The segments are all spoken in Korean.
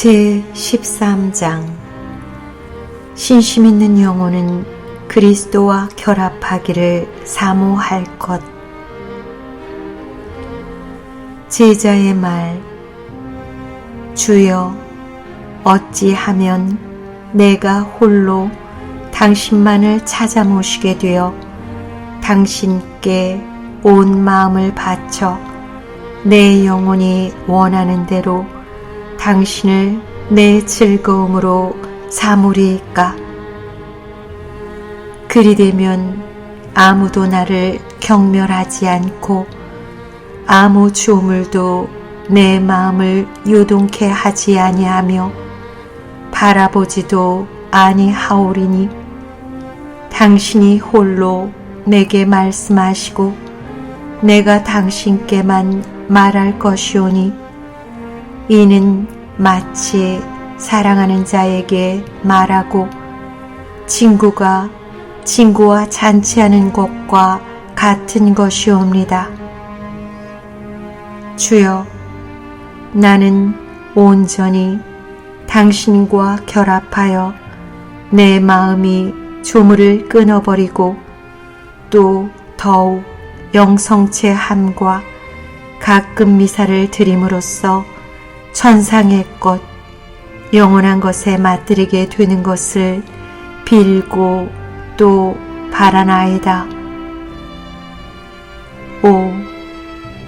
제 13장. 신심 있는 영혼은 그리스도와 결합하기를 사모할 것. 제자의 말 주여 어찌하면 내가 홀로 당신만을 찾아 모시게 되어 당신께 온 마음을 바쳐 내 영혼이 원하는 대로 당신을 내 즐거움으로 삼으리이까. 그리 되면 아무도 나를 경멸하지 않고 아무 조물도 내 마음을 요동케 하지 아니하며 바라보지도 아니하오리니 당신이 홀로 내게 말씀하시고 내가 당신께만 말할 것이오니 이는 마치 사랑하는 자에게 말하고 친구가 친구와 잔치하는 것과 같은 것이옵니다. 주여, 나는 온전히 당신과 결합하여 내 마음이 조물을 끊어버리고 또 더욱 영성체 함과 가끔 미사를 드림으로써 천상의 것, 영원한 것에 맞들이게 되는 것을 빌고 또 바라나이다. 오,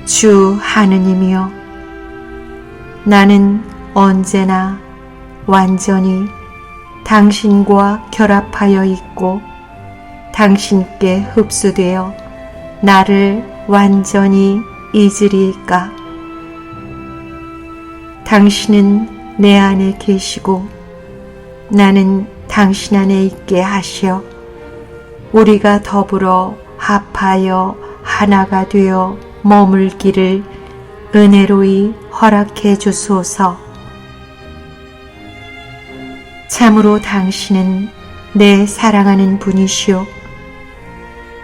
주 하느님이여, 나는 언제나 완전히 당신과 결합하여 있고 당신께 흡수되어 나를 완전히 잊으리까. 당신은 내 안에 계시고 나는 당신 안에 있게 하시어 우리가 더불어 합하여 하나가 되어 머물기를 은혜로이 허락해 주소서. 참으로 당신은 내 사랑하는 분이시오.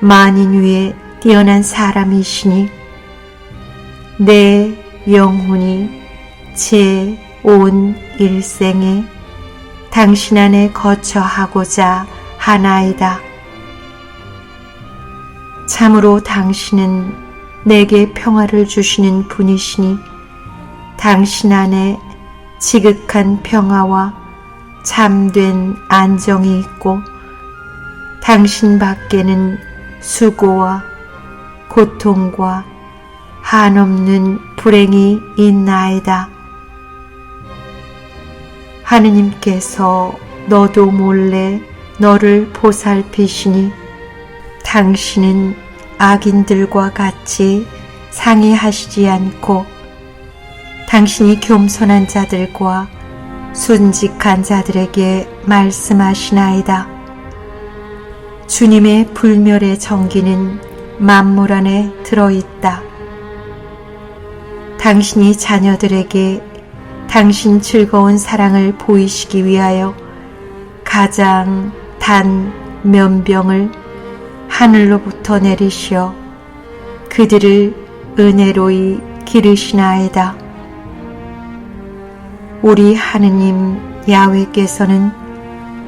만인 위에 뛰어난 사람이시니 내 영혼이 제 온 일생에 당신 안에 거처하고자 하나이다. 참으로 당신은 내게 평화를 주시는 분이시니 당신 안에 지극한 평화와 참된 안정이 있고 당신 밖에는 수고와 고통과 한없는 불행이 있나이다. 하느님께서 너도 몰래 너를 보살피시니 당신은 악인들과 같이 상의하시지 않고 당신이 겸손한 자들과 순직한 자들에게 말씀하시나이다. 주님의 불멸의 정기는 만물 안에 들어있다. 당신이 자녀들에게 당신 즐거운 사랑을 보이시기 위하여 가장 단 면병을 하늘로부터 내리시어 그들을 은혜로이 기르시나이다. 우리 하느님 야외께서는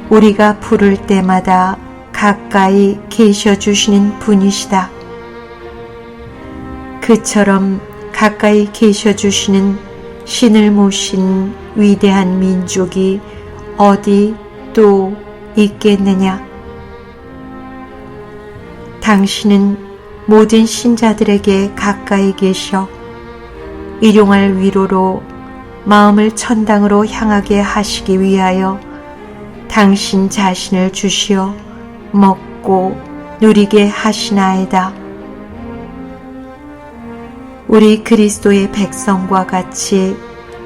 우리가 부를 때마다 가까이 계셔 주시는 분이시다. 그처럼 가까이 계셔 주시는 신을 모신 위대한 민족이 어디 또 있겠느냐? 당신은 모든 신자들에게 가까이 계셔 일용할 위로로 마음을 천당으로 향하게 하시기 위하여 당신 자신을 주시어 먹고 누리게 하시나이다. 우리 그리스도의 백성과 같이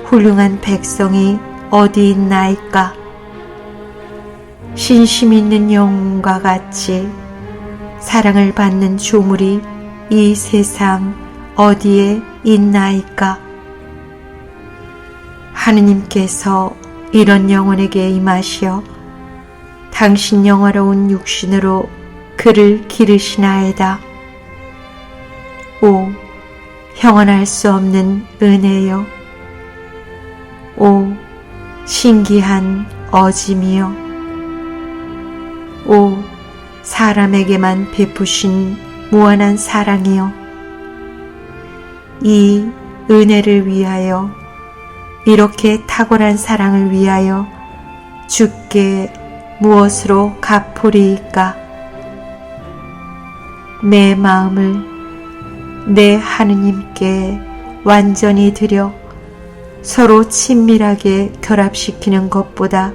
훌륭한 백성이 어디 있나이까? 신심 있는 영과 같이 사랑을 받는 조물이 이 세상 어디에 있나이까? 하느님께서 이런 영혼에게 임하시어 당신 영화로운 육신으로 그를 기르시나이다. 오, 형언할 수 없는 은혜요. 오, 신기한 어짐이요. 오, 사람에게만 베푸신 무한한 사랑이요. 이 은혜를 위하여, 이렇게 탁월한 사랑을 위하여 주께 무엇으로 갚으리이까? 내 마음을 내 하느님께 완전히 드려 서로 친밀하게 결합시키는 것보다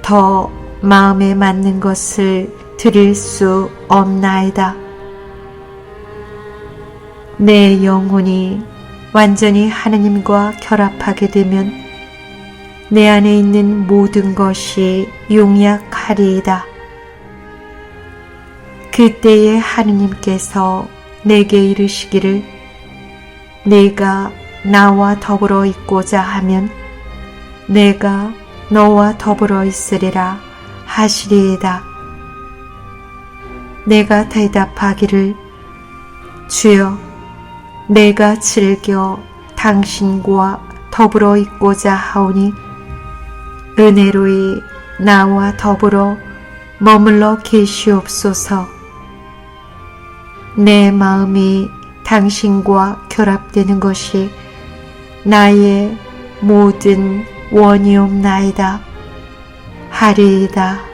더 마음에 맞는 것을 드릴 수 없나이다. 내 영혼이 완전히 하느님과 결합하게 되면 내 안에 있는 모든 것이 용약하리이다. 그때에 하느님께서 내게 이르시기를 내가 나와 더불어 있고자 하면 내가 너와 더불어 있으리라 하시리이다. 내가 대답하기를 주여 내가 즐겨 당신과 더불어 있고자 하오니 은혜로이 나와 더불어 머물러 계시옵소서. 내 마음이 당신과 결합되는 것이 나의 모든 원이옵나이다. 하리이다.